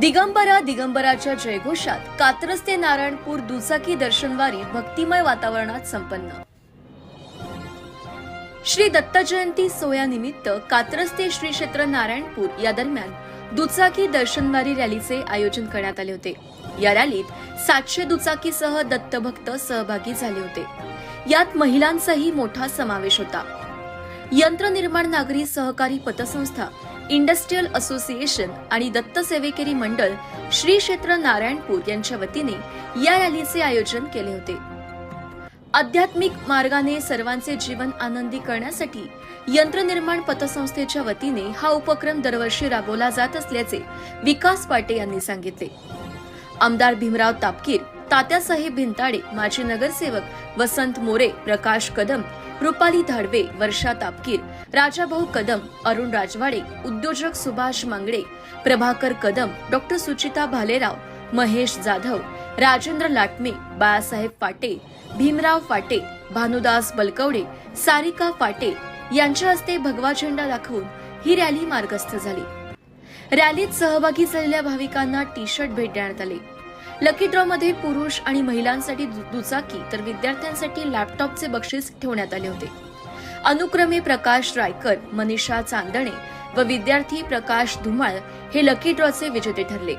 दिगंबरा दिगंबराच्या जयघोषात कात्रज ते नारायणपूर दुचाकी दर्शनवारी भक्तिमय वातावरणात संपन्न. श्री दत्त जयंती सोहळ्यानिमित्त कात्रज ते श्री क्षेत्र नारायणपूर या दरम्यान दुचाकी दर्शनवारी रॅलीचे आयोजन करण्यात आले होते. या रॅलीत सातशे दुचाकीसह दत्तभक्त सहभागी झाले होते. यात महिलांचाही मोठा समावेश होता. यंत्रनिर्माण नागरी सहकारी पतसंस्था इंडस्ट्रीयल असोसिएशन आणि दत्त सेवेकरी मंडळ श्री क्षेत्र नारायणपूर यांच्या वतीने या रॅलीचे आयोजन केले होते. आध्यात्मिक मार्गाने सर्वांचे जीवन आनंदी करण्यासाठी यंत्रनिर्माण पतसंस्थेच्या वतीने हा उपक्रम दरवर्षी राबवला जात असल्याचे विकास पाटे यांनी सांगितले. आमदार भीमराव तापकीर तात्यासाहेब भिंताडे माजी नगरसेवक वसंत मोरे प्रकाश कदम रुपाली धाडवे वर्षा तापकीर राजाभाऊ कदम अरुण राजवाडे उद्योजक सुभाष मांगडे प्रभाकर कदम डॉक्टर सुचिता भालेराव महेश जाधव राजेंद्र लाटमे बाळासाहेब फाटे भीमराव फाटे भानुदास बलकवडे सारिका फाटे यांच्या हस्ते भगवा झेंडा दाखवून ही रॅली मार्गस्थ झाली. रॅलीत सहभागी झालेल्या भाविकांना टी शर्ट भेट देण्यात आले. लकी ड्रॉ मध्ये पुरुष आणि महिलांसाठी दुचाकी तर विद्यार्थ्यांसाठी लॅपटॉपचे बक्षीस ठेवण्यात आले होते. अनुक्रमे प्रकाश रायकर मनीषा चांदणे व विद्यार्थी प्रकाश धुमाळ हे लकी ड्रॉचे विजेते ठरले.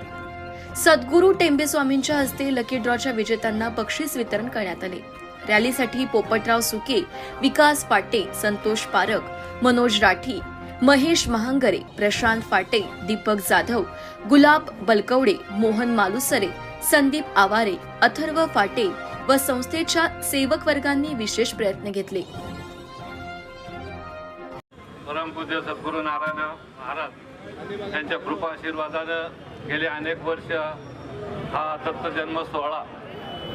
सद्गुरू टेंबे स्वामींच्या हस्ते लकी ड्रॉच्या विजेत्यांना बक्षीस वितरण करण्यात आले. रॅलीसाठी पोपटराव सुके विकास पाटे संतोष पारक मनोज राठी महेश महांगरे प्रशांत फाटे दीपक जाधव गुलाब बलकवडे मोहन मालुसरे संदीप आवारे अथर्व फाटे व संस्थेच्या सेवक वर्गांनी विशेष प्रयत्न घेतले. परमपूज्य सद्गुरू नारायण महाराज यांच्या कृपा आशीर्वादानं गेले अनेक वर्ष हा दत्त जन्म सोहळा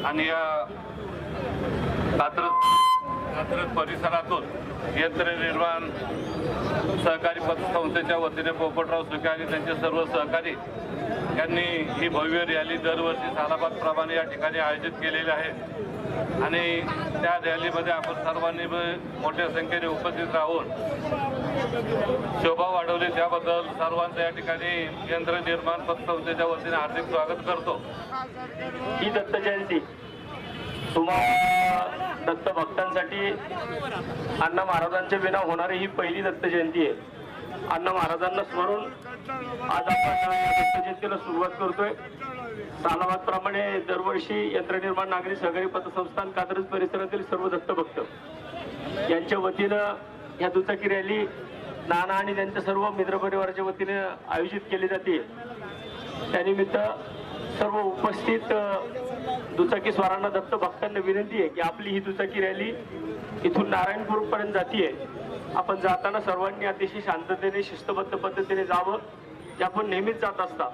आणि या हजरत परिसरातून परिसरातून यंत्रनिर्माण सहकारी पतसंस्थेच्या वतीने पोपटराव सुके आणि त्यांचे सर्व सहकारी यांनी ही भव्य रॅली दरवर्षी सालाबादप्रमाणे या ठिकाणी आयोजित केलेली आहे. आणि त्या रॅलीमध्ये आपण सर्वांनी मोठ्या संख्येने उपस्थित राहून शोभा वाढवली. त्याबद्दल सर्वांचं या ठिकाणी यंत्रनिर्माण पतसंस्थेच्या वतीने हार्दिक स्वागत करतो. ही दत्त जयंती तुम्हाला दत्त महाराजांसाठी अण्णा महाराजांच्या विना होणारी ही पहिली दत्त जयंती आहे. अण्णा महाराजांना स्मरून आज आपण या दत्त जयंतीला सुरुवात करतोय. सालाबादप्रमाणे दरवर्षी यंत्रनिर्माण नागरी सहकारी पतसंस्थान कात्रज परिसरातील सर्व दत्तभक्त यांच्या वतीनं ह्या दुचाकी रॅली नाना आणि त्यांच्या सर्व मित्रपरिवाराच्या वतीने आयोजित केली जाते. त्यानिमित्त सर्व उपस्थित दुचाकी स्वारांना दत्त भक्तांना विनंती आहे की आपली ही दुचाकी रॅली इथून नारायणपूर पर्यंत जातीये. आपण जाताना सर्वांनी अतिशय शांततेने शिस्तबद्ध पद्धतीने जावं जे आपण नेहमीच जात असता.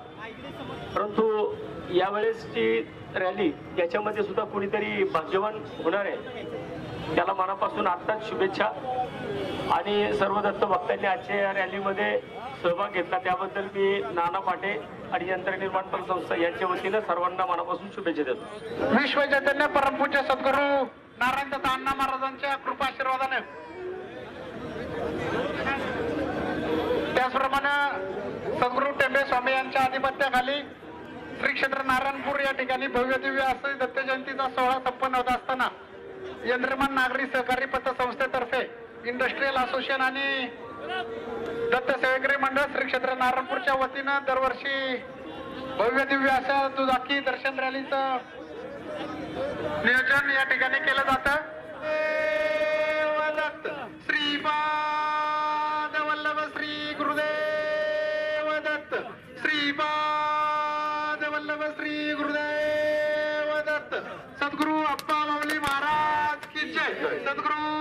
परंतु यावेळेसची रॅली याच्यामध्ये सुद्धा कुणीतरी भाग्यवान होणार आहे त्याला मनापासून आत्ताच शुभेच्छा. आणि सर्व दत्त भक्तांनी आजच्या या रॅलीमध्ये सहभाग घेतला. त्याबद्दल मी नाना पाटे आणि यंत्रनिर्माण पण संस्था यांच्या वतीनं सर्वांना मनापासून शुभेच्छा देतो. विश्वचैतन्य परमपूज्य सद्गुरू नारायण दत्ता अण्णा महाराजांच्या कृपा आशीर्वादाने. त्याचप्रमाणे सद्गुरू टेंबे स्वामी यांच्या आधिपत्याखाली श्री क्षेत्र नारायणपूर या ठिकाणी भव्य दिव्य असं दत्त जयंतीचा सोहळा संपन्न होत असताना यंत्रमान नागरी सहकारी पतसंस्थेतर्फे इंडस्ट्रीयल असोसिएशन आणि दत्त सेवेकरी मंडळ श्री क्षेत्र नारायणपूरच्या वतीनं दरवर्षी भव्य दिव्य अशा दुचाकी दर्शन रॅलीचं नियोजन या ठिकाणी केलं जातं. श्रीपाद वल्लभ श्री गुरुदेव दत्त श्रीपाद वल्लभ श्री गुरुदेव दत्त. सद्गुरु अप्पा माऊली महाराज की जय. सद्गुरु